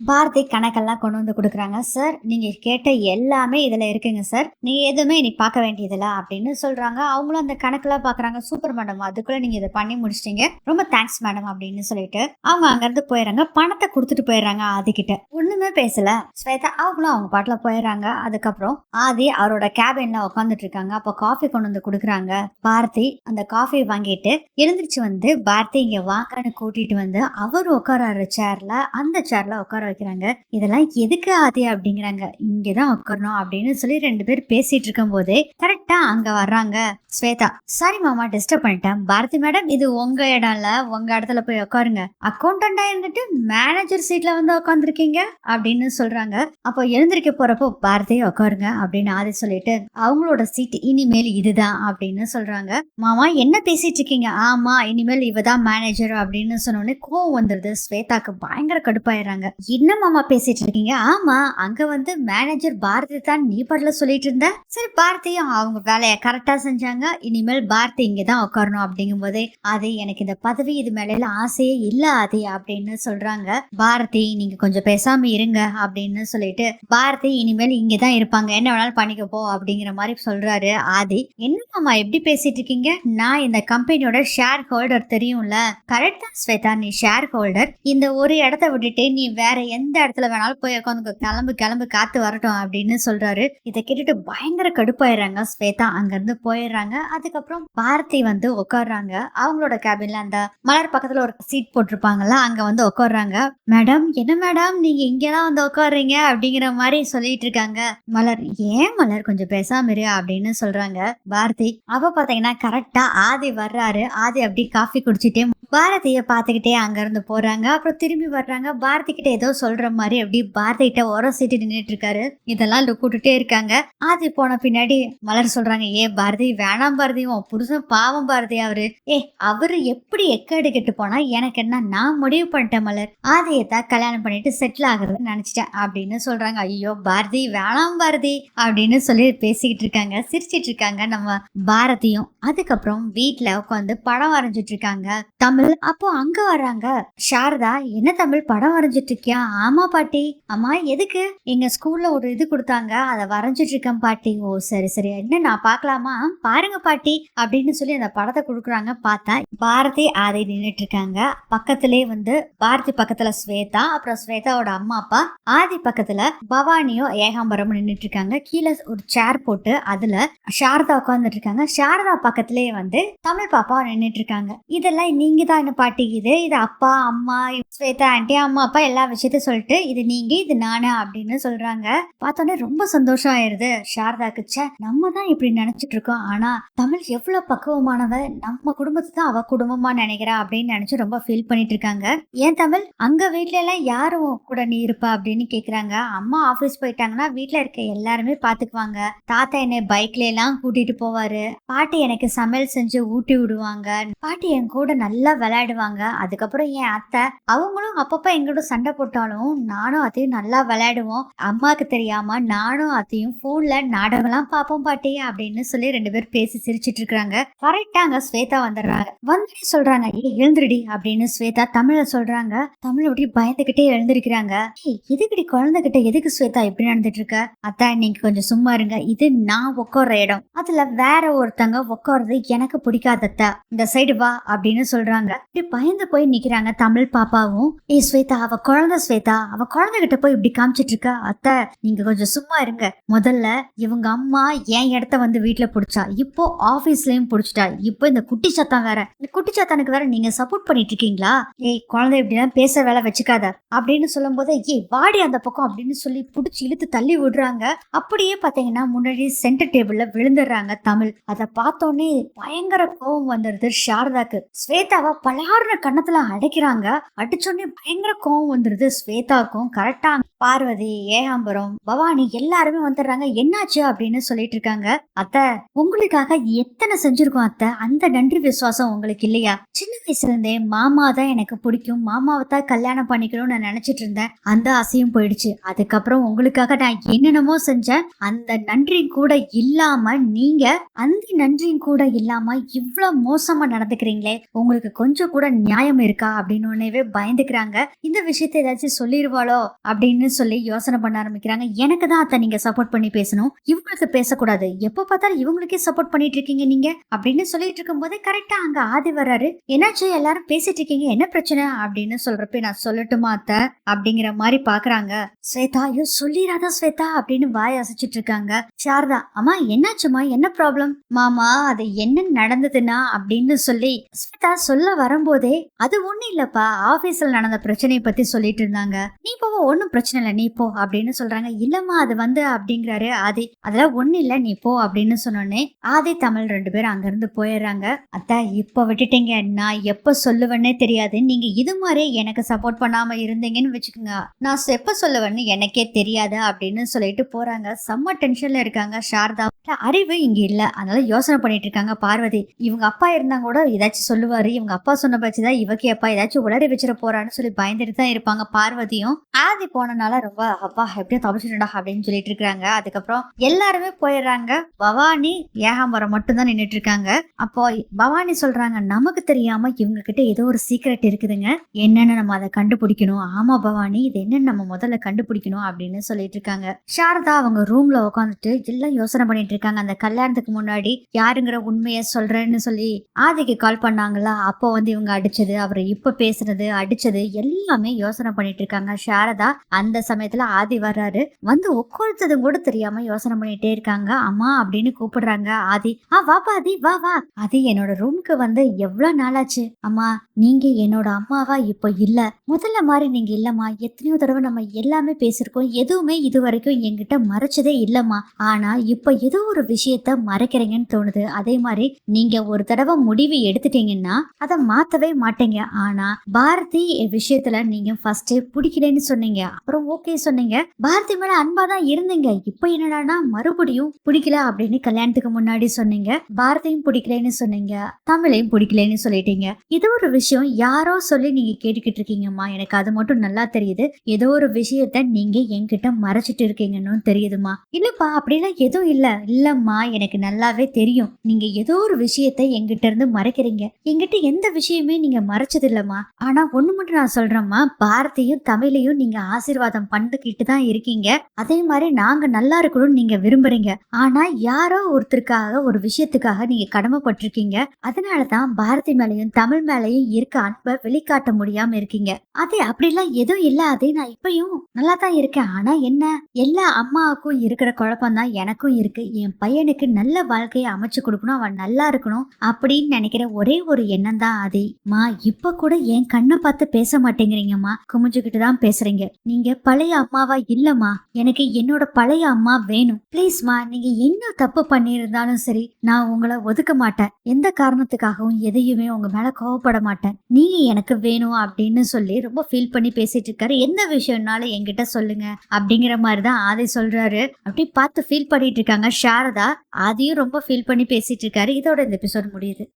பாரதி கணக்கெல்லாம் கொண்டு வந்து கொடுக்குறாங்க. சார் நீங்கள் கேட்ட எல்லாமே இதில் இருக்குங்க சார். நீ எதுவுமே நீ பார்க்க வேண்டியதில்ல அப்படின்னு சொல்கிறாங்க அவங்களும் அந்த கணக்கெல்லாம் பார்க்குறாங்க. சூப்பர் மேடம் அதுக்குள்ளே நீங்கள் இதை பண்ணி முடிச்சிட்டீங்க. ரொம்ப தேங்க்ஸ் மேடம் அப்படின்னு சொல்லிட்டு அவங்க அங்கேருந்து போயிடுறாங்க. பணத்தை கொடுத்துட்டு போயிடுறாங்க ஆதி கிட்ட பேசலை. பேசல ஸ்வேதா அவங்களும் அவங்க பாட்டில் போயிடுறாங்க. அதுக்கப்புறம் ஆதி அவரோட கேபின்ல உட்காந்துட்டு இருக்காங்க. அப்போ காஃபி கொண்டு வந்து கொடுக்குறாங்க. பாரதி அந்த காஃபி வாங்கிட்டு எழுந்திரிச்சு வந்து பாரதி இங்கே வாங்கன்னு கூட்டிட்டு வந்து அவர் உட்கார சேர்ல அந்த சேர்ல உட்கார வைக்கிறாங்க. இதெல்லாம் எதுக்கு ஆதி அப்படிங்கிறாங்க. இங்கதான் உட்காரணும் அப்படின்னு சொல்லி ரெண்டு பேர் பேசிட்டு இருக்கும் போதே கரெக்டா அங்க வர்றாங்க ஸ்வேதா. சாரி மாமா டிஸ்டர்ப் பண்ணிட்டேன். பாரதி மேடம் இது உங்க இடம்ல. உங்க இடத்துல போய் உட்காருங்க அக்கௌண்டண்டா இருந்துட்டு மேனேஜர் சீட்ல வந்து உட்காந்துருக்கீங்க அப்படின்னு சொல்றாங்க. அப்போ எழுந்திருக்க போறப்போ பாரதியை உட்காருங்க அப்படின்னு ஆதி சொல்லிட்டு அவங்களோட சீட் இனிமேல் இதுதான். அப்படின்னு சொல்றாங்க. மாமா என்ன பேசிட்டு இருக்கீங்க? ஆமா இனிமேல் இவதான் மேனேஜர் அப்படின்னு சொன்னோடனே கோவம் வந்துருது. ஸ்வேதாக்கு பயங்கர கடுப்பாயிடுறாங்க. என்ன மாமா பேசிட்டு இருக்கீங்க ஆமா அங்க வந்து மேனேஜர் பாரதி தான் நீ பாடல சொல்லிட்டு இருந்த சரி பாரதியும் அவங்க வேலையை கரெக்டா செஞ்சாங்க. இனிமேல் பாரதி இங்கதான் உட்காரணும் அப்படிங்கும் போதே அது எனக்கு இந்த பதவி இது மேல ஆசையே இல்ல அது அப்படின்னு சொல்றாங்க. பாரதி நீங்க கொஞ்சம் பேசாம இருங்க அப்படின்னு சொல்லிட்டு பாரதி இனிமேல் இங்கதான் இருப்பாங்க. என்ன வேணாலும் பண்ணிக்க போ அப்படிங்கிற மாதிரி சொல்றாரு ஆதி. என்ன மாமா எப்படி பேசிட்டு இருக்கீங்க நான் இந்த கம்பெனியோட ஷேர் ஹோல்டர் தெரியும்ல கரெக்டா ஸ்வேதா. நீ ஷேர் ஹோல்டர் இந்த ஒரு இடத்த விட்டுட்டு நீ வேற எந்த இடத்துல வேணாலும் போய் உட்காந்து கிளம்பு கிளம்பு காத்து வரட்டும் அப்படின்னு சொல்றாரு. இதை கேட்டுட்டு பயங்கர கடுப்பாயிடுறாங்க. ஸ்வேதா அங்கிருந்து போயிடுறாங்க. அதுக்கப்புறம் பாரதி வந்து உட்காடுறாங்க அவங்களோட கேபின்ல அந்த மலர் பக்கத்துல ஒரு சீட் போட்டிருப்பாங்கல்ல அங்க வந்து உட்காடுறாங்க மேடம் என்ன மேடம்? நீங்க இங்கதான் வந்து உட்காடுறீங்க அப்படிங்கிற மாதிரி சொல்லிட்டு இருக்காங்க. மலர் ஏன் மலர்? கொஞ்சம் பேசாம இரு அப்படின்னு சொல்றாங்க. பாரதி அவ பாத்தீங்கன்னா கரெக்டா ஆதி வர்றாரு. ஆதி அப்படி காஃபி குடிச்சிட்டே பாரதிய பார்த்துக்கிட்டே அங்க இருந்து போறாங்க. அப்புறம் திரும்பி வர்றாங்க. பாரதி கிட்ட ஏதோ சொல்ற மாதிரி அப்படி பாரதி கிட்ட உரசிட்டு நின்னுட்டு இருக்காரு. இதெல்லாம் கூட்டுட்டே இருக்காங்க. ஆதி போன பின்னாடி மலர் சொல்றாங்க ஏ பாரதி வேணாம் பாரதி உன் புருஷன் பாவம் பாரதி அவரு. ஏ அவரு எப்படி எக்கேடு கெட்டு போனா எனக்கு என்ன நான் முடிவு பண்ணிட்டேன் மலர். ஆதியை தான் கல்யாணம் பண்ணிட்டு செட்டில் ஆகுறதுன்னு நினைச்சிட்டேன் அப்படின்னு சொல்றாங்க. ஐயோ பாரதி வேணாம் பாரதி அப்படின்னு சொல்லி பேசிக்கிட்டு இருக்காங்க. சிரிச்சிட்டு இருக்காங்க நம்ம பாரதியும். அதுக்கப்புறம் வீட்டுல உட்காந்து படம் வரைஞ்சிட்டு இருக்காங்க. தமிழ். அப்போ அங்க வர்றாங்க. சாரதா என்ன தமிழ்? படம் வரைஞ்சிட்டு இருக்கியா? ஆமா பாட்டி. அம்மா எதுக்கு? எங்க ஸ்கூல்ல ஒரு இது கொடுத்தாங்க. அதை வரைஞ்சிட்டு இருக்கேன் பாட்டி. ஓ சரி சரி. என்ன நான் பார்க்கலாமா? பாருங்க பாட்டி. அப்படின்னு சொல்லி அந்த படத்தை கொடுக்குறாங்க. பார்த்தா பாரதி அதை நின்னுட்டு இருக்காங்க. பக்கத்திலே வந்து பாரதி பக்கத்துல ஸ்வேதா அப்புறம் ஸ்வேதாவோட அம்மா அப்பா. ஆதி பக்கத்துல பவானியும் ஏகாம்பரமும் நின்னுட்டு இருக்காங்க. கீழே ஒரு சேர் போட்டு அதுல சாரதா உட்காந்துட்டு இருக்காங்க. சாரதா பக்கத்திலே வந்து தமிழ் பாப்பா நின்னுட்டு இருக்காங்க. இதெல்லாம் நீங்க தான் என்ன பாட்டி இது இது அப்பா அம்மா ஸ்வேதா ஆண்டி அம்மா அப்பா எல்லா விஷயத்தையும் சொல்லிட்டு இது நீங்க இது நானு அப்படின்னு சொல்றாங்க. பார்த்தோன்னே ரொம்ப சந்தோஷம் ஆயிருது. சாரதாக்கு ச்சே நம்ம தான் இப்படி நினைச்சிட்டு இருக்கோம். ஆனா தமிழ் எவ்வளவு பக்குவமானவ நம்ம குடும்பத்தை தான் அவ குடும்பமா நினைக்கிறா அப்படின்னு நினைச்சு ரொம்ப ஃபீல் பண்ணிட்டு இருக்காங்க. ஏன் தமிழ்? அங்க வீட்ல எல்லாம் யாரும் கூட நீ இருப்பா அப்படின்னு கேக்குறாங்க. அம்மா ஆபீஸ் போயிட்டாங்கன்னா வீட்டுல இருக்க எல்லாருமே பாத்துக்குவாங்க. தாத்தா என்னை பைக்ல எல்லாம் கூட்டிட்டு போவாரு. பாட்டி எனக்கு சமையல் செஞ்சு ஊட்டி விடுவாங்க. பாட்டி என் கூட நல்லா விளையாடுவாங்க. அதுக்கப்புறம் என் அத்தை அவங்களும் அப்பப்போ எங்கிட்ட சண்டை போட்டாலும் நானும் அத்தையும் நல்லா விளையாடுவோம். அம்மாவுக்கு தெரியாம நானும் அத்தையும் போன்ல நாடகம்லாம் பார்ப்போம் பாட்டி அப்படின்னு சொல்லி ரெண்டு பேரும் பேசி சிரிச்சிட்டு இருக்காங்க. கரெக்டா அங்க ஸ்வேதா வந்துடுறாங்க. வந்து சொல்றாங்க ஏ எழுந்துருடி அப்படின்னு ஸ்வேதா தமிழ சொல்றாங்க. தமிழ் அப்படி பயந்துகிட்டே எழுந்திருக்கிறாங்க. எதுக்கடி எதுக்குடி குழந்தைகிட்ட எதுக்கு ஸ்வேதா இப்படி நடந்துட்டு இருக்க? அத்தா நீங்க கொஞ்சம் சும்மா இருங்க. இது நான் உட்கார்ற இடம். அதுல வேற ஒருத்தங்க உட்கார்றது எனக்கு பிடிக்காதத்த இந்த சைடு வா அப்படின்னு சொல்றாங்க. இப்படி பயந்து போய் நிக்கிறாங்க தமிழ் பாப்பாவும். ஏய் ஸ்வேதா அவ குழந்தை ஸ்வேதா. அவ குழந்தைகிட்ட போய் இப்படி காமிச்சிட்டு இருக்கா? அத்தை நீங்க கொஞ்சம் சும்மா இருங்க. முதல்ல இவங்க அம்மா என் இடத்த வந்து வீட்டுல புடிச்சா? இப்போ ஆபீஸ்லயும் புடிச்சிட்டா? இப்போ இந்த குட்டி சத்தம் வேற. இந்த குட்டி சத்தானுக்கு வேற நீங்க சப்போர்ட் பண்ணிட்டு இருக்கீங்களா? ஏய் குழந்தை இப்படிலாம் பேச வேலை வச்சுக்காத. அப்படின்னு சொல்லும் போது ஏய் வாடி அந்த பக்கம். அப்படின்னு சொல்லி புடிச்சு இழுத்து தள்ளி விடுறாங்க. அப்படியே பாத்தீங்கன்னா முன்னாடி சென்டர் டேபிள்ல விழுந்துடுறாங்க தமிழ். அதை பார்த்தோன்னே பயங்கர கோவம் வந்துடுது சாரதாக்கு ஸ்வேதாவ? பலாருன கண்ணத்துல அடைக்கிறாங்க. அடிச்சோடனே பயங்கர கோவம் வந்துடுது ஸ்வேதாக்கும் கரெக்டா பார்வதி ஏகாம்பரம் பவானி எல்லாருமே வந்துடுறாங்க. என்னாச்சு? அப்படின்னு சொல்லிட்டு இருக்காங்க. அத்தை உங்களுக்காக எத்தனை செஞ்சிருக்கோம் அத்தை? அந்த நன்றி விசுவாசம் உங்களுக்கு இல்லையா? சின்ன வயசுல இருந்தே மாமா தான் எனக்கு பிடிக்கும். மாமாவை தான் கல்யாணம் பண்ணிக்கணும்னு நான் நினைச்சிட்டு இருந்தேன். அந்த ஆசையும் போயிடுச்சு. அதுக்கப்புறம் உங்களுக்காக நான் என்னென்னமோ செஞ்சேன். அந்த நன்றி கூட இல்லாம நீங்க அந்த நன்றியும் கூட இல்லாம இவ்வளவு மோசமா நடந்துக்கிறீங்களே. உங்களுக்கு கொஞ்சம் கூட நியாயம் இருக்கா அப்படின்னு உடனேவே பயந்துக்கிறாங்க. இந்த விஷயத்த ஏதாச்சும் சொல்லிடுவாளோ அப்படின்னு சொல்லி யோசனை பண்ண ஆரம்பிக்கிறாங்க. எனக்கு தான் அத்தை நீங்க சப்போர்ட் பண்ணி பேசணும். இவங்களுக்கு பேசக்கூடாது. எப்ப பார்த்தாலும் இவங்களுக்கே சப்போர்ட் பண்ணிட்டு இருக்கீங்க நீங்க அப்படின்னு சொல்லிட்டு இருக்கும் போதே கரெக்டா அங்க ஆதி வர்றாரு. என்னாச்சு? எல்லாரும் பேசிட்டு இருக்கீங்க. என்ன பிரச்சனை? அப்படின்னு சொல்றப்ப நான் சொல்லட்டுமா அத்தை? அப்படிங்கிற மாதிரி பாக்குறாங்க ஸ்வேதா ஐயோ சொல்லிடாத ஸ்வேதா? அப்படின்னு வாய் அசைச்சிட்டு இருக்காங்க. சாரதா அம்மா என்னாச்சுமா என்ன ப்ராப்ளம் மாமா அது என்ன நடந்ததுன்னா? அப்படின்னு சொல்லி ஸ்வேதா சொல்ல வரும்போதே அது ஒண்ணு இல்லப்பா ஆபீஸ்ல நடந்த பிரச்சனையை பத்தி சொல்லிட்டு இருந்தாங்க. நீ போவ ஒன்னும் பிரச்சனை இல்லை நீ போ அப்படின்னு சொல்றாங்க. இல்லம்மா அது வந்து அப்படிங்கிறாரு ஆதி. அதெல்லாம் ஒண்ணு இல்ல நீ போ அப்படின்னு சொன்னோடனே ஆதி தமிழ் ரெண்டு பேரும் அங்கிருந்து போயிடுறாங்க. அத்தா இப்ப விட்டுட்டீங்க. நான் எப்ப சொல்லுவேன்னே தெரியாது. நீங்க இது மாதிரி எனக்கு சப்போர்ட் பண்ணாம இருந்தீங்கன்னு வச்சுக்கோங்க. நான் எப்ப சொல்லுவேன்னு எனக்கே தெரியாது அப்படின்னு சொல்லிட்டு போறாங்க. செம்ம டென்ஷன்ல இருக்காங்க. சாரதா அறிவு இங்க இல்ல. அதனால யோசனை பண்ணிட்டு இருக்காங்க பார்வதி. இவங்க அப்பா இருந்தா கூட ஏதாச்சும் சொல்லுவாரு. இவங்க அப்பா சொன்ன பட்சதான் இவக்கே அப்பா ஏதாச்சும் உளறி வச்சிட போறான்னு சொல்லி பயந்துட்டு தான் இருப்பாங்க பார்வதியும். ஆதி போனனால ரொம்ப அப்பா எப்படியும் தப்பிச்சிட்டா அப்படின்னு சொல்லிட்டு இருக்காங்க. அதுக்கப்புறம் எல்லாருமே போயிடுறாங்க. பவானி ஏகாம்பரம் மட்டும் தான் நின்றுட்டு இருக்காங்க. அப்போ பவானி சொல்றாங்க நமக்கு தெரியாம இவங்க கிட்ட ஏதோ ஒரு சீக்ரெட் இருக்குதுங்க. என்னன்னு நம்ம அதை கண்டுபிடிக்கணும்? ஆமா பவானி இது என்னன்னு நம்ம முதல்ல கண்டுபிடிக்கணும்? அப்படின்னு சொல்லிட்டு இருக்காங்க. சாரதா அவங்க ரூம்ல உட்காந்துட்டு எல்லாம் யோசனை பண்ணிட்டு இருக்காங்க அந்த கல்யாணத்துக்கு முன்னாடி யாருங்கிற உண்மையை சொல்றேன்னு சொல்லி ஆதிக்கு கால் பண்ணாங்களா? அப்போ வந்து இவங்க அடிச்சது அவர் இப்ப பேசுறது அடிச்சது எல்லாமே யோசனை பண்ணிட்டு இருக்காங்க. சாரதா அந்த சமயத்துல ஆதி வர்றாரு. வந்து உட்கார்த்ததும் கூட தெரியாம யோசனை பண்ணிட்டே இருக்காங்க. அம்மா அப்படின்னு கூப்பிடுறாங்க ஆதி. ஆ வாப்பா ஆதி வா வா. ஆதி என்னோட ரூமுக்கு வந்து எவ்வளவு நாளாச்சு? அம்மா நீங்க என்னோட அம்மாவா இப்ப இல்ல. முதல்ல மாதிரி நீங்க இல்லம்மா. எத்தனையோ தடவை நம்ம எல்லாமே பேசியிருக்கோம். எதுவுமே இது வரைக்கும் என்கிட்ட மறைச்சதே இல்லம்மா. ஆனா இப்ப ஏதோ ஒரு விஷயத்த மறைக்கிறீங்கன்னு தோணுது. அதே மாதிரி நீங்க ஒரு தடவை முடிவு எடுத்துட்டீங்கன்னா அதை மாத்தவே மாட்டீங்க. ஆனா பாரதி விஷயத்துல நீங்க ஃபர்ஸ்ட் பிடிக்கலன்னு சொன்னீங்க. அப்புறம் ஓகே சொன்னீங்க. பாரதி மேல அன்பா தான் இருந்தீங்க. இப்ப என்னடானா மறுபடியும் பிடிக்கல அப்படின்னு கல்யாணத்துக்கு முன்னாடி சொன்னீங்க. பாரதியும் பிடிக்கலன்னு சொன்னீங்க. தமிழையும் பிடிக்கலன்னு சொல்லிட்டீங்க. இது ஒரு விஷயம் யாரோ சொல்லி நீங்க கேட்டுக்கிட்டு இருக்கீங்கம்மா. எனக்கு அது மட்டும் நல்லா தெரியுது. ஏதோ ஒரு விஷயத்த நீங்க என்கிட்ட மறைச்சிட்டு இருக்கீங்கன்னு தெரியுதுமா இல்லப்பா அப்படிலாம் எதுவும் இல்ல. இல்லம்மா எனக்கு நல்லாவே தெரியும். நீங்க ஏதோ ஒரு விஷயத்த எங்கிட்ட இருந்து மறைக்கிறீங்க. என்கிட்ட எந்த விஷயமே நீங்க மறைச்சது இல்லம்மா ஆனா ஒண்ணு மட்டும் நான் சொல்றேம்மா. பாரதியும் தமிழையும் நீங்க ஆசீர்வாதம் பண்ணிக்கிட்டு தான் இருக்கீங்க. அதே மாதிரி நாங்க நல்லா இருக்கணும்னு நீங்க விரும்புறீங்க. ஆனா யாரோ ஒருத்தருக்காக ஒரு விஷயத்துக்காக நீங்க கடமைப்பட்டிருக்கீங்க. அதனாலதான் பாரதி மேலையும் தமிழ் மேலையும் இருக்க அன்பை வெளிக்காட்ட முடியாம இருக்கீங்க. அதே அப்படிலாம் எதுவும் இல்லாதே நான் இப்பயும் நல்லா தான் இருக்கேன். ஆனா என்ன? எல்லா அம்மாவுக்கும் இருக்கிற குழப்பம் தான் எனக்கும் இருக்கு. என் பையனுக்கு நல்ல வாழ்க்கையை அமைச்சு கொடுக்கணும் அவன் நல்லா இருக்கணும் அப்படின்னு நினைக்கிற ஒரே ஒரு எண்ணம் தான் அது. மா இப்ப கூட என் கண்ணை பார்த்து பேச மாட்டேங்கிறீங்கம்மா. குமிஞ்சுக்கிட்டு தான் பேசுறீங்க. நீங்க பழைய அம்மாவா இல்லம்மா. எனக்கு என்னோட பழைய அம்மா வேணும். ப்ளீஸ்மா நீங்க என்ன தப்பு பண்ணியிருந்தாலும் சரி நான் உங்களை ஒதுக்க மாட்டேன். எந்த காரணத்துக்காகவும் எதையுமே உங்க மேல கோவப்பட மாட்டேன். நீங்க எனக்கு வேணும் அப்படின்னு சொல்லி ரொம்ப ஃபீல் பண்ணி பேசிட்டு இருக்காரு. எந்த விஷயம்னாலும் என்கிட்ட சொல்லுங்க அப்படிங்கிற மாதிரி தான் ஆதி சொல்றாரு. அப்படி பார்த்து ஃபீல் பண்ணிட்டு இருக்காங்க சாரதா அதையும் ரொம்ப ஃபீல் பண்ணி பேசிட்டு இருக்காரு. இதோட இந்த எபிசோட் முடியுது.